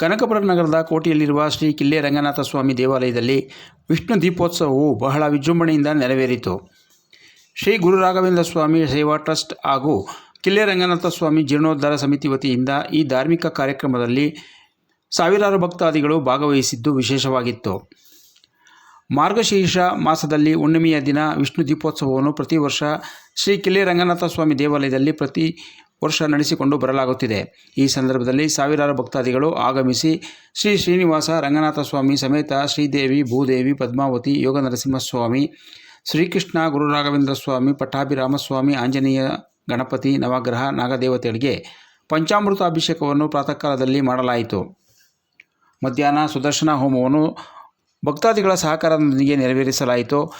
ಕನಕಪುರ ನಗರದ ಕೋಟೆಯಲ್ಲಿರುವ ಶ್ರೀ ಕಿಲ್ಲೆ ರಂಗನಾಥ ಸ್ವಾಮಿ ದೇವಾಲಯದಲ್ಲಿ ವಿಷ್ಣು ದೀಪೋತ್ಸವವು ಬಹಳ ವಿಜೃಂಭಣೆಯಿಂದ ನೆರವೇರಿತು. ಶ್ರೀ ಗುರು ರಾಘವೇಂದ್ರ ಸ್ವಾಮಿ ಸೇವಾ ಟ್ರಸ್ಟ್ ಹಾಗೂ ಕಿಲ್ಲೆ ರಂಗನಾಥ ಸ್ವಾಮಿ ಜೀರ್ಣೋದ್ಧಾರ ಸಮಿತಿ ವತಿಯಿಂದ ಈ ಧಾರ್ಮಿಕ ಕಾರ್ಯಕ್ರಮದಲ್ಲಿ ಸಾವಿರಾರು ಭಕ್ತಾದಿಗಳು ಭಾಗವಹಿಸಿದ್ದು ವಿಶೇಷವಾಗಿತ್ತು. ಮಾರ್ಗಶೀರ್ಷ ಮಾಸದಲ್ಲಿ ಹುಣ್ಣಿಮೆಯ ದಿನ ವಿಷ್ಣು ದೀಪೋತ್ಸವವನ್ನು ಪ್ರತಿ ವರ್ಷ ಶ್ರೀ ಕಿಲ್ಲೆ ರಂಗನಾಥ ಸ್ವಾಮಿ ದೇವಾಲಯದಲ್ಲಿ ಪ್ರತಿ ವರ್ಷ ನಡೆಸಿಕೊಂಡು ಬರಲಾಗುತ್ತಿದೆ. ಈ ಸಂದರ್ಭದಲ್ಲಿ ಸಾವಿರಾರು ಭಕ್ತಾದಿಗಳು ಆಗಮಿಸಿ ಶ್ರೀ ಶ್ರೀನಿವಾಸ ರಂಗನಾಥ ಸ್ವಾಮಿ ಸಮೇತ ಶ್ರೀದೇವಿ, ಭೂದೇವಿ, ಪದ್ಮಾವತಿ, ಯೋಗ ನರಸಿಂಹಸ್ವಾಮಿ, ಶ್ರೀಕೃಷ್ಣ ಗುರು ರಾಘವೇಂದ್ರ ಸ್ವಾಮಿ ಪಟ್ಟಾಭಿರಾಮಸ್ವಾಮಿ ಆಂಜನೇಯ ಗಣಪತಿ, ನವಗ್ರಹ, ನಾಗದೇವತೆಗಳಿಗೆ ಪಂಚಾಮೃತ ಅಭಿಷೇಕವನ್ನು ಪ್ರಾತಃ ಕಾಲದಲ್ಲಿ ಮಾಡಲಾಯಿತು. ಮಧ್ಯಾಹ್ನ ಸುದರ್ಶನ ಹೋಮವನ್ನು ಭಕ್ತಾದಿಗಳ ಸಹಕಾರದೊಂದಿಗೆ ನೆರವೇರಿಸಲಾಯಿತು.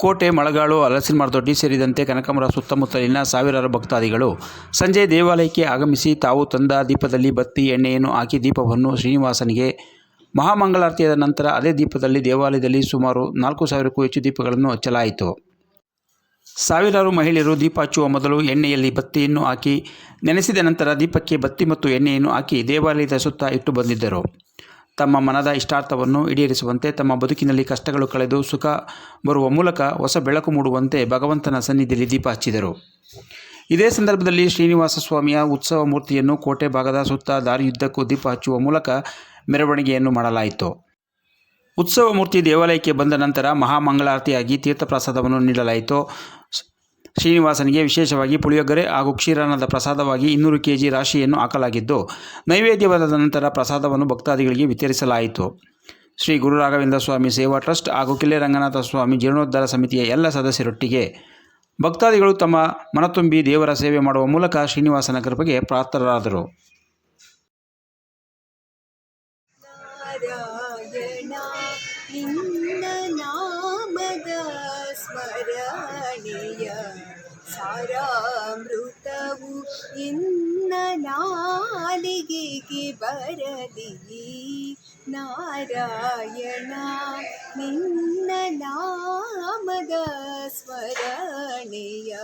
ಕೋಟೆ, ಮಳಗಾಳು, ಹಲಸಿನ ಮರದೊಡ್ಡಿ ಸೇರಿದಂತೆ ಕನಕಮರ ಸುತ್ತಮುತ್ತಲಿನ ಸಾವಿರಾರು ಭಕ್ತಾದಿಗಳು ಸಂಜೆ ದೇವಾಲಯಕ್ಕೆ ಆಗಮಿಸಿ ತಾವು ತಂದ ದೀಪದಲ್ಲಿ ಬತ್ತಿ, ಎಣ್ಣೆಯನ್ನು ಹಾಕಿ ದೀಪವನ್ನು ಶ್ರೀನಿವಾಸನಿಗೆ ಮಹಾಮಂಗಳಾರತಿಯಾದ ನಂತರ ಅದೇ ದೀಪದಲ್ಲಿ ದೇವಾಲಯದಲ್ಲಿ ಸುಮಾರು ನಾಲ್ಕು ಸಾವಿರಕ್ಕೂ ಹೆಚ್ಚು ದೀಪಗಳನ್ನು ಹಚ್ಚಲಾಯಿತು. ಸಾವಿರಾರು ಮಹಿಳೆಯರು ದೀಪ ಹಚ್ಚುವ ಮೊದಲು ಎಣ್ಣೆಯಲ್ಲಿ ಬತ್ತಿಯನ್ನು ಹಾಕಿ ನೆನೆಸಿದ ನಂತರ ದೀಪಕ್ಕೆ ಬತ್ತಿ ಮತ್ತು ಎಣ್ಣೆಯನ್ನು ಹಾಕಿ ದೇವಾಲಯದ ಸುತ್ತ ಇಟ್ಟು ಬಂದಿದ್ದರು. ತಮ್ಮ ಮನದ ಇಷ್ಟಾರ್ಥವನ್ನು ಈಡೇರಿಸುವಂತೆ, ತಮ್ಮ ಬದುಕಿನಲ್ಲಿ ಕಷ್ಟಗಳು ಕಳೆದು ಸುಖ ಬರುವ ಮೂಲಕ ಹೊಸ ಬೆಳಕು ಮೂಡುವಂತೆ ಭಗವಂತನ ಸನ್ನಿಧಿಯಲ್ಲಿ ದೀಪ ಹಚ್ಚಿದರು. ಇದೇ ಸಂದರ್ಭದಲ್ಲಿ ಶ್ರೀನಿವಾಸ ಸ್ವಾಮಿಯ ಉತ್ಸವ ಮೂರ್ತಿಯನ್ನು ಕೋಟೆ ಭಾಗದ ಸುತ್ತ ದಾರಿಯುದ್ದಕ್ಕೂ ದೀಪ ಹಚ್ಚುವ ಮೂಲಕ ಮೆರವಣಿಗೆಯನ್ನು ಮಾಡಲಾಯಿತು. ಉತ್ಸವ ಮೂರ್ತಿ ದೇವಾಲಯಕ್ಕೆ ಬಂದ ನಂತರ ಮಹಾಮಂಗಳಾರತಿಯಾಗಿ ತೀರ್ಥಪ್ರಸಾದವನ್ನು ನೀಡಲಾಯಿತು. ಶ್ರೀನಿವಾಸನಿಗೆ ವಿಶೇಷವಾಗಿ ಪುಳಿಯೋಗರೆ ಹಾಗೂ ಕ್ಷೀರಾನ್ನದ ಪ್ರಸಾದವಾಗಿ ಇನ್ನೂರು ಕೆಜಿ ರಾಶಿಯನ್ನು ಹಾಕಲಾಗಿದ್ದು ನೈವೇದ್ಯವಾದ ನಂತರ ಪ್ರಸಾದವನ್ನು ಭಕ್ತಾದಿಗಳಿಗೆ ವಿತರಿಸಲಾಯಿತು. ಶ್ರೀ ಗುರು ರಾಘವೇಂದ್ರ ಸ್ವಾಮಿ ಸೇವಾ ಟ್ರಸ್ಟ್ ಹಾಗೂ ಕಿಲ್ಲೆ ರಂಗನಾಥ ಸ್ವಾಮಿ ಜೀರ್ಣೋದ್ಧಾರ ಸಮಿತಿಯ ಎಲ್ಲ ಸದಸ್ಯರೊಟ್ಟಿಗೆ ಭಕ್ತಾದಿಗಳು ತಮ್ಮ ಮನತುಂಬಿ ದೇವರ ಸೇವೆ ಮಾಡುವ ಮೂಲಕ ಶ್ರೀನಿವಾಸನ ಕೃಪೆಗೆ ಪಾತ್ರರಾದರು ಸ್ಮರಣೆಯ ಸಾರಾಮೃತವು ಇನ್ನ ನಾಲಿಗೆಗೆ ಬರಲಿ. ನಾರಾಯಣ, ನಿನ್ನ ನಾಮದ ಸ್ಮರಣೆಯ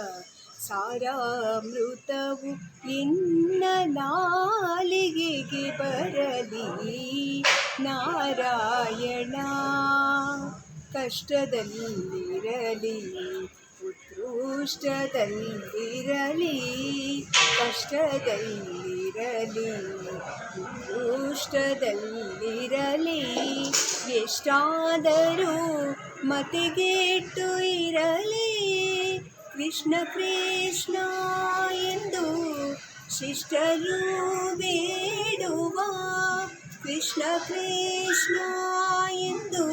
ಸಾರಾಮೃತವು ಇನ್ನ ನಾಲಿಗೆಗೆ ಬರಲಿ. ನಾರಾಯಣ, ಕಷ್ಟದಲ್ಲಿರಲಿ. ಉತ್ಕೃಷ್ಟದಲ್ಲಿರಲಿ ಕಷ್ಟದಲ್ಲಿರಲಿ ಉತ್ಕೃಷ್ಟದಲ್ಲಿರಲಿ ಎಷ್ಟಾದರೂ ಮತಿಗೆಟ್ಟು ಇರಲಿ. ಕೃಷ್ಣ ಕೃಷ್ಣ ಎಂದು ಶಿಷ್ಟರು ಬೇಡುವ ಕೃಷ್ಣ ಕೃಷ್ಣ ಎಂದು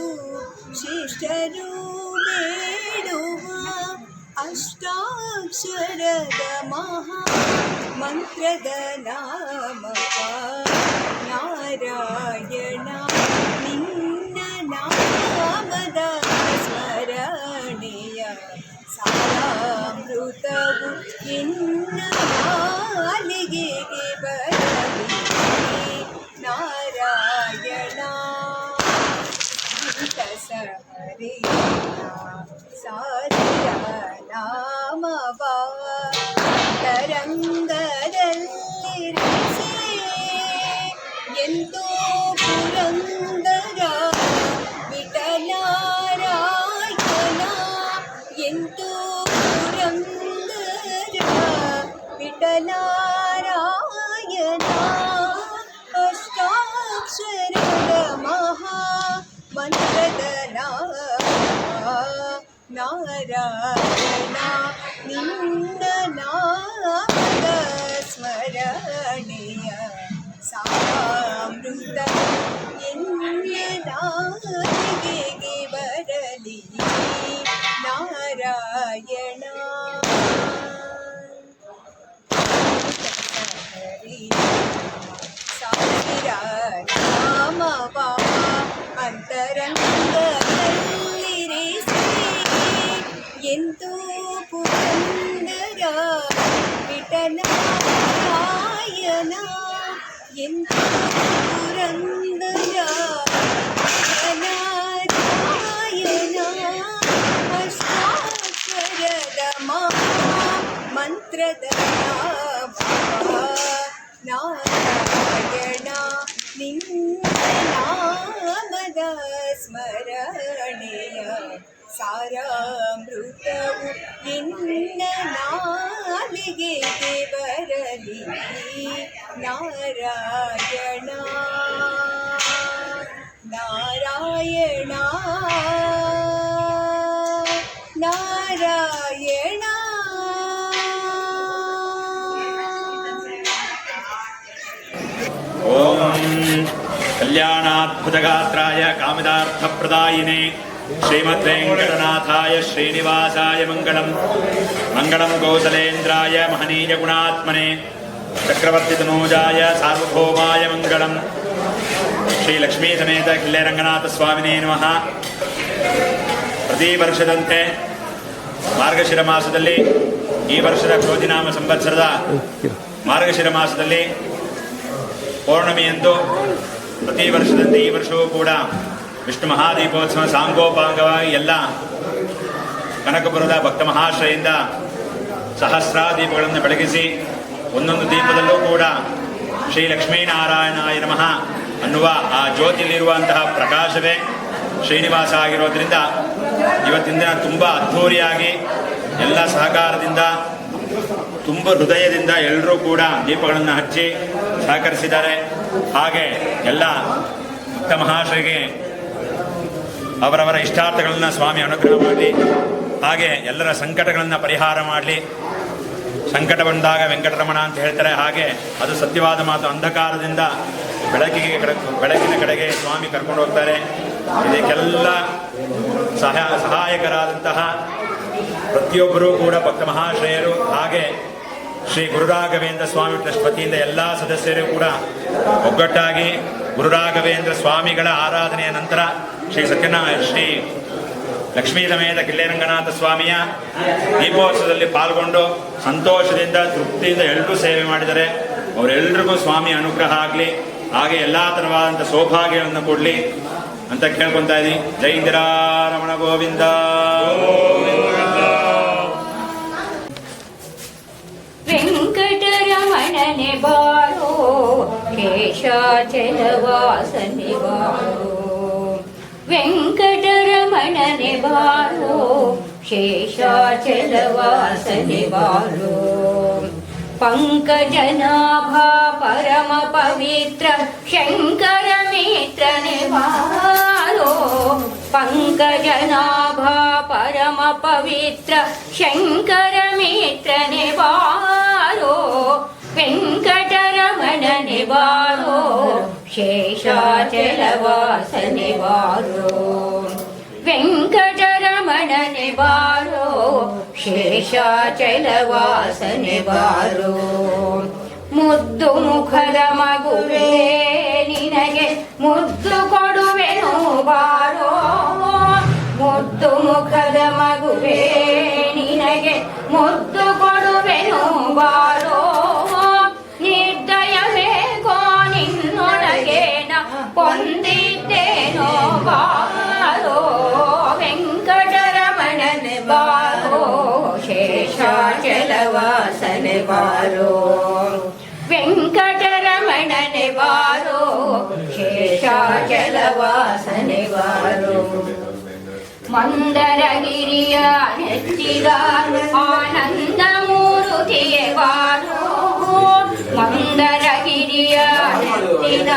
ಶಿಷ್ಟರು ಬೇಡುವ अष्टाक्षरद महामन्त्रद अष्टाक्षरदमहामन्त्रदनाम नारायणा निन्ननामद स्मरण्य सा मृतभु इन्दलिगे भरी नारायणसरे ಸ್ಮರಣೆಯ ಸಾಮೃತ ಎನ್ನ ನಾಲಿಗೆಗೆ ನಾರಾಯಣ ನಿನ್ನ ನಾಮದ ಸ್ಮರಣೆಯ ಸಾರಾಮೃತವು ನಿನ್ನ ನಾಲಿಗೆ ಬರಲಿ ನಾರಾಯಣ ನಾರಾಯಣ ಕಲ್ಯಾಣಾದ್ಭುತಗಾತ್ರಾಯ ಕಾಮಿದಾರ್ಥಪ್ರದಾಯಿನೇ ಶ್ರೀಮದ್ವೆಂಕಟನಾಥಾಯ ಶ್ರೀನಿವಾಸಾಯ ಮಂಗಳಂ ಮಂಗಳಂ ಕೌಸಲೇಂದ್ರಾಯ ಮಹನೀಯ ಗುಣಾತ್ಮನೆ ಚಕ್ರವರ್ತಿ ತನೂಜಾಯ ಸಾರ್ವಭೌಮಾಯ ಮಂಗಳಂ ಶ್ರೀ ಲಕ್ಷ್ಮೀ ಸಮೇತ ಕಿಲ್ಲೆ ರಂಗನಾಥ ಸ್ವಾಮಿನೇ ನಮಃ ಪ್ರತಿ ವರ್ಷದಂತೆ ಮಾರ್ಗಶಿರ ಮಾಸದಲ್ಲಿ ಈ ವರ್ಷದ ಕ್ರೋಧಿನಾಮ ಸಂವತ್ಸರದ ಮಾರ್ಗಶಿರ ಮಾಸದಲ್ಲಿ ಪೌರ್ಣಮಿಯಂದು ಪ್ರತಿ ವರ್ಷದಂತೆ ಈ ವರ್ಷವೂ ಕೂಡ ವಿಷ್ಣು ಮಹಾದೀಪೋತ್ಸವ ಸಾಂಗೋಪಾಂಗವಾಗಿ ಎಲ್ಲ ಕನಕಪುರದ ಭಕ್ತ ಮಹಾಶ್ರಯಿಂದ ಸಹಸ್ರ ದೀಪಗಳನ್ನು ಬೆಳಗಿಸಿ ಒಂದೊಂದು ದೀಪದಲ್ಲೂ ಕೂಡ ಶ್ರೀ ಲಕ್ಷ್ಮೀನಾರಾಯಣಾಯ ನಮಃ ಅನ್ನುವ ಆ ಜ್ಯೋತಿಯಲ್ಲಿರುವಂತಹ ಪ್ರಕಾಶವೇ ಶ್ರೀನಿವಾಸ ಆಗಿರೋದ್ರಿಂದ ಇವತ್ತಿನ ದಿನ ತುಂಬ ಅದ್ಧೂರಿಯಾಗಿ ಎಲ್ಲ ಸಹಕಾರದಿಂದ ತುಂಬ ಹೃದಯದಿಂದ ಎಲ್ಲರೂ ಕೂಡ ದೀಪಗಳನ್ನು ಹಚ್ಚಿ ಸಹಕರಿಸಿದ್ದಾರೆ. ಹಾಗೆ ಎಲ್ಲ ಭಕ್ತ ಅವರವರ ಇಷ್ಟಾರ್ಥಗಳನ್ನು ಸ್ವಾಮಿ ಅನುಗ್ರಹ ಮಾಡಲಿ ಹಾಗೆ ಎಲ್ಲರ ಸಂಕಟಗಳನ್ನು ಪರಿಹಾರ ಮಾಡಲಿ. ಸಂಕಟ ಬಂದಾಗ ವೆಂಕಟರಮಣ ಅಂತ ಹೇಳ್ತಾರೆ. ಹಾಗೆ ಅದು ಸತ್ಯವಾದ ಮಾತು. ಅಂಧಕಾರದಿಂದ ಬೆಳಕಿಗೆ ಕಡೆ, ಬೆಳಕಿನ ಕಡೆಗೆ ಸ್ವಾಮಿ ಕರ್ಕೊಂಡು ಹೋಗ್ತಾರೆ. ಇದಕ್ಕೆಲ್ಲ ಸಹ ಸಹಾಯಕರಾದಂತಹ ಪ್ರತಿಯೊಬ್ಬರೂ ಕೂಡ ಭಕ್ತ ಮಹಾಶ್ರೇಯರು ಹಾಗೆ ಶ್ರೀ ಗುರುರಾಘವೇಂದ್ರ ಸ್ವಾಮಿ ಟ್ರಸ್ಟ್ ವತಿಯಿಂದ ಎಲ್ಲ ಸದಸ್ಯರು ಕೂಡ ಒಗ್ಗಟ್ಟಾಗಿ ಗುರುರಾಘವೇಂದ್ರ ಸ್ವಾಮಿಗಳ ಆರಾಧನೆಯ ನಂತರ ಶ್ರೀ ಸತ್ಯನಾರಾಯಣ ಶ್ರೀ ಲಕ್ಷ್ಮೀ ಸಮೇತ ಕಿಲ್ಲೇರಂಗನಾಥ ಸ್ವಾಮಿಯ ದೀಪೋತ್ಸವದಲ್ಲಿ ಪಾಲ್ಗೊಂಡು ಸಂತೋಷದಿಂದ, ತೃಪ್ತಿಯಿಂದ ಎಲ್ಲರೂ ಸೇವೆ ಮಾಡಿದರೆ ಅವರೆಲ್ಲರಿಗೂ ಸ್ವಾಮಿ ಅನುಗ್ರಹ ಆಗಲಿ. ಹಾಗೆ ಎಲ್ಲ ಥರವಾದಂಥ ಸೌಭಾಗ್ಯವನ್ನು ಕೊಡಲಿ ಅಂತ ಕೇಳ್ಕೊತಾ ಇದ್ದೀನಿ. ಜೈ ಇಂದಿರಾ ರಮಣ ಗೋವಿಂದ. ವೆಂಕಟರಮಣನೆ ಬಾರೋ ಶೇಷಾಚಲವಾಸನೆ ಬಾರೋ ವೆಂಕಟರಮಣನೆ ಬಾರೋ ಶೇಷಾಚಲವಾಸನೆ ಬಾರೋ ಪಂಕಜನಾಭಾ ಪರಮ ಪವಿತ್ರ ಶಂಕರ ಮಿತ್ರನೆ ಬಾರೋ ಪಂಕಜನಾಭಾ ಪರಮ ಪವಿತ್ರ ಶಂಕರ ಮಿತ್ರನೆ ಬಾರೋ ವೆಂಕಟರಮಣನೆ ಬಾರೋ, ಶೇಷಾಚಲವಾಸನೆ ಬಾರೋ. ವೆಂಕಟರಮಣನೆ ಬಾರೋ, ಶೇಷಾಚಲವಾಸನೆ ಬಾರೋ. ಮುದ್ದು ಮುಖದ ಮಗುವೇ, ನಿನಗೆ ಮುದ್ದು ಕೊಡುವೆನು ಬಾರೋ. ಮುದ್ದು ಮುಖದ ಮಗುವೇ, ನಿನಗೆ ಮುದ್ದು ಕೊಡುವೆನು ಬಾರೋ. ಹೊಂದಿದ್ದೇನೋ ಬಾರೋ, ವೆಂಕಟರಮಣನೆ ಬಾರೋ ಶೇಷಾಚಲವಾಸನೆ ಬಾರೋ. ವೆಂಕಟರಮಣನೆ ಬಾರೋ ಶೇಷಾಚಲವಾಸನೆ ಬಾರೋ. ಮಂದರಗಿರಿಯ ನೆಚ್ಚಿದ ಆನಂದ ಮೂರುತಿಗೆ ಬಾರೋ. ಮಂದರಗಿರಿಯ ನೆಚ್ಚಿದ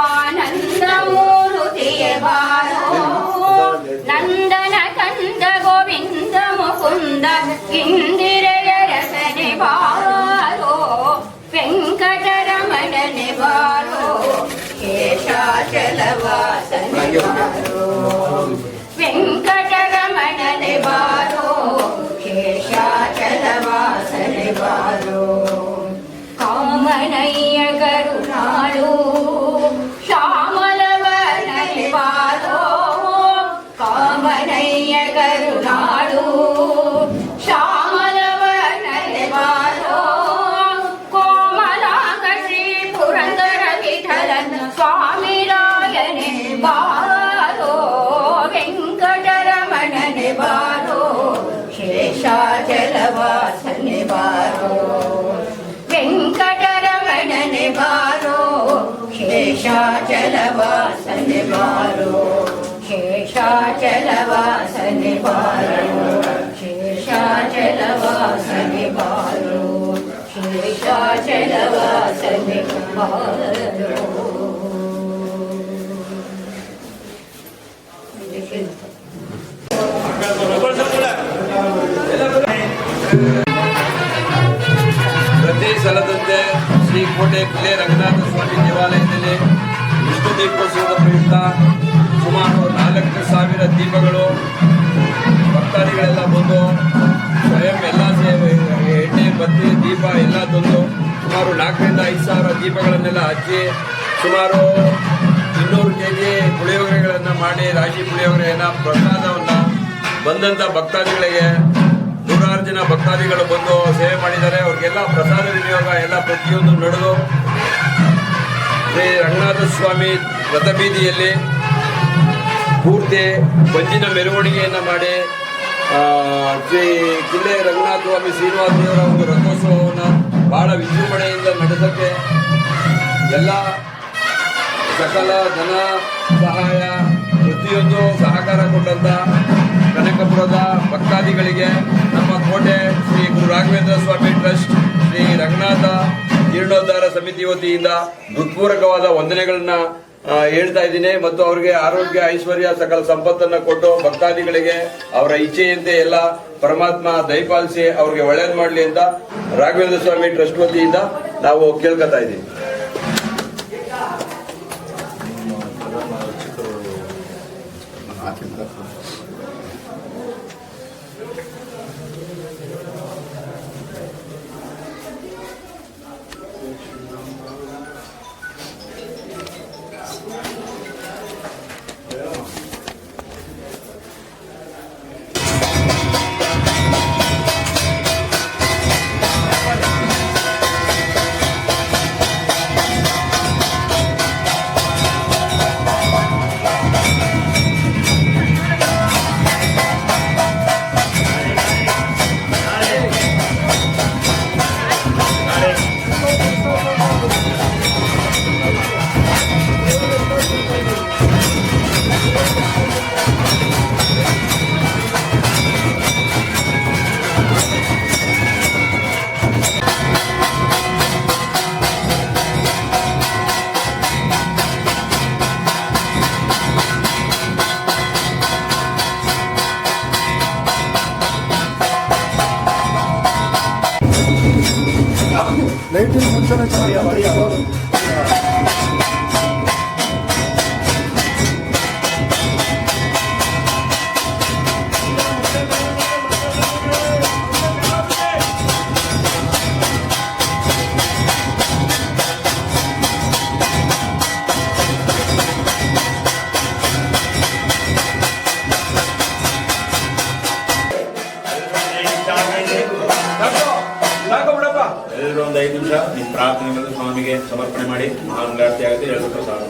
ಆನಂದ ಮೂರುತಿಗೆ ಬಾರೋ ನಂದನ ಕಂದ ಗೋವಿಂದ ಮುಕುಂದ ಇಂದಿರೆಯ ರಸನೆ ಬಾರೋ ವೆಂಕಟರಮಣನೆ ಬಾರೋ ಶೇಷಾಚಲವಾಸನೆ ಬಾರೋ ವೆಂಕಟರಮಣನೆ नैय गरु श्यामलारो कामनै गरुनाो श्यामलव धन्यवादो कोमला के पुरन्दरविढल न स्वामिरायने बालो हि गन्वाेषा जलवा धन्यवाद ಬಾರೋ ಶೇಷಾಚಲವಾಸನೆ ಬಾರೋ ಶೇಷಾಚಲವಾಸನೆ ಬಾರೋ ಶೇಷಾಚಲವಾಸನೆ ಬಾರೋ ಶೇಷಾಚಲವಾಸನೆ ಸಲದಂತೆ ಶ್ರೀ ಕೋಟೆ ಕಿಲೆ ರಂಗನಾಥ ಸ್ವಾಮಿ ದೇವಾಲಯದಲ್ಲಿ ವಿಷ್ಣು ದೀಪೋತ್ಸವದ ಪ್ರಯುಕ್ತ ಸುಮಾರು ನಾಲ್ಕು ಸಾವಿರ ದೀಪಗಳು, ಭಕ್ತಾದಿಗಳೆಲ್ಲ ಬಂದು ಸ್ವಯಂ ಎಲ್ಲ ಎಣ್ಣೆ, ಬತ್ತಿ, ದೀಪ ಎಲ್ಲ ತಂದು ಸುಮಾರು ನಾಲ್ಕರಿಂದ ಐದು ಸಾವಿರ ದೀಪಗಳನ್ನೆಲ್ಲ ಹಚ್ಚಿ ಸುಮಾರು ಇನ್ನೂರು ಕೆ ಜಿ ಪುಳಿಯೋಗರೆಗಳನ್ನು ಮಾಡಿ ರಾಶಿ ಪುಳಿಯೋಗರೆಯನ್ನು ಪ್ರಸಾದವನ್ನು ಬಂದಂಥ ಭಕ್ತಾದಿಗಳಿಗೆ ನೂರಾರು ಜನ ಭಕ್ತಾದಿಗಳು ಬಂದು ಸೇವೆ ಮಾಡಿದ್ದಾರೆ. ಅವ್ರಿಗೆಲ್ಲ ಪ್ರಸಾದ ವಿನಿಯೋಗ ಎಲ್ಲ ಪ್ರತಿಯೊಂದು ನಡೆದು ಶ್ರೀ ರಂಗನಾಥ ಸ್ವಾಮಿ ರಥಬೀದಿಯಲ್ಲಿ ಪೂರ್ತಿ ಬಂಜಿನ ಮೆರವಣಿಗೆಯನ್ನು ಮಾಡಿ ಶ್ರೀ ಜಿಲ್ಲೆ ರಂಗನಾಥ ಸ್ವಾಮಿ ಶ್ರೀನಿವಾಸ ದೇವರ ಒಂದು ರಥೋತ್ಸವವನ್ನು ಬಹಳ ವಿಜೃಂಭಣೆಯಿಂದ ನಡೆಸಕ್ಕೆ ಎಲ್ಲ ಸಕಲ ಜನ ಸಹಾಯ ಪ್ರತಿಯೊಂದು ಸಹಕಾರ ಕೊಟ್ಟಂತ ಕನಕಪುರದ ಭಕ್ತಾದಿಗಳಿಗೆ ನಮ್ಮ ಕೋಟೆ ಶ್ರೀ ಗುರು ರಾಘವೇಂದ್ರ ಸ್ವಾಮಿ ಟ್ರಸ್ಟ್, ಶ್ರೀ ರಂಗನಾಥ ಜೀರ್ಣೋದ್ಧಾರ ಸಮಿತಿ ವತಿಯಿಂದ ಹೃತ್ಪೂರ್ವಕವಾದ ವಂದನೆಗಳನ್ನ ಹೇಳ್ತಾ ಇದ್ದೀನಿ ಮತ್ತು ಅವರಿಗೆ ಆರೋಗ್ಯ, ಐಶ್ವರ್ಯ, ಸಕಲ ಸಂಪತ್ತನ್ನು ಕೊಟ್ಟು ಭಕ್ತಾದಿಗಳಿಗೆ ಅವರ ಇಚ್ಛೆಯಂತೆ ಎಲ್ಲ ಪರಮಾತ್ಮ ದಯಪಾಲಿಸಿ ಅವ್ರಿಗೆ ಒಳ್ಳೇದು ಮಾಡಲಿ ಅಂತ ರಾಘವೇಂದ್ರ ಸ್ವಾಮಿ ಟ್ರಸ್ಟ್ ವತಿಯಿಂದ ನಾವು ಕೇಳ್ಕೊತಾ ಇದ್ದೀವಿ. ಐದು ನಿಮಿಷ. ನಿಮ್ಮ ಪ್ರಾರ್ಥನೆಗಳನ್ನು ಸ್ವಾಮಿಗೆ ಸಮರ್ಪಣೆ ಮಾಡಿ. ಮಹಾಂಗಾರತಿ ಆಗುತ್ತೆ ಎರಡು ಪ್ರಸಾದ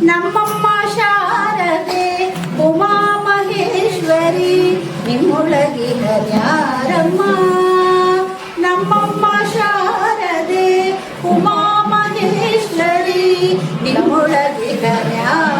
ನಮ್ಮಮ್ಮ ಶಾರದೆ ಉಮಾ ಮಹೇಶ್ವರಿ ನಿಮ್ಮೊಳಗಿನ ಯಾರಮ್ಮ ನಮ್ಮಮ್ಮ ಶಾರದೆ ಉಮಾ ಮಹೇಶ್ವರಿ ನಿಮ್ಮೊಳಗಿನ ಯಾರ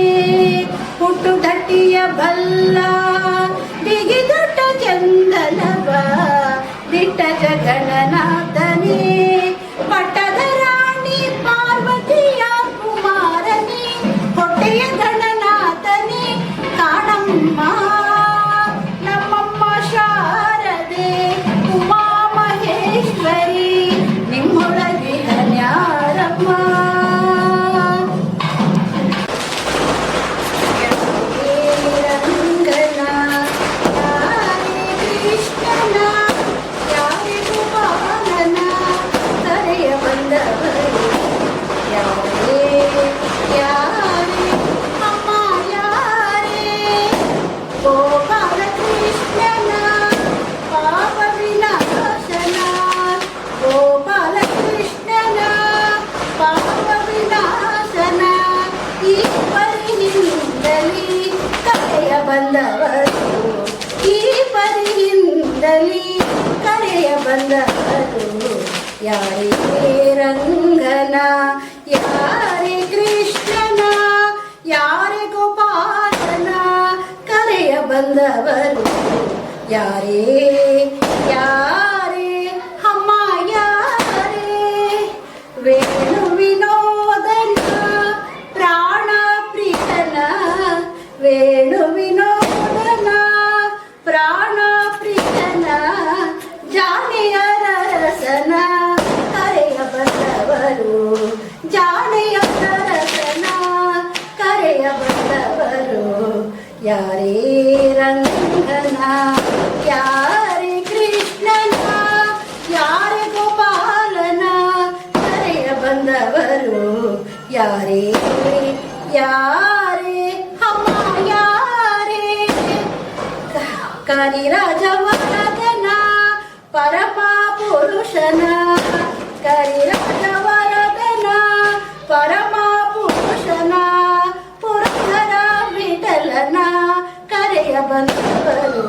ಹುಟ್ಟುಗಟ್ಟಿಯ ಬಲ್ಲ ಬಿಗಿದುಟ್ಟ ಚಂದನವ ದಿಟ್ಟ ಜಗಣನಾಥನೇ ಯಾರಿಗೆ ರಂಗನ ಯಾರಿ ಕೃಷ್ಣನ ಯಾರಿ ಗೋಪಾಲನ ಕರೆಯ ಬಂದವರು ಯಾರೇ ಯಾ ಯಾರೇ ರಂಗನ ಯಾರೇ ಕೃಷ್ಣನ ಯಾರೇ ಗೋಪಾಲನ ಕರೆಯ ಬಂದವರು ಯಾರೇ ಯಾರೇ ಅಮ್ಮ ಯಾರೇ ಕರಿ ರಾಜವರದನ ಪರಮ ಪುರುಷನ ಕರಿ బంధువులు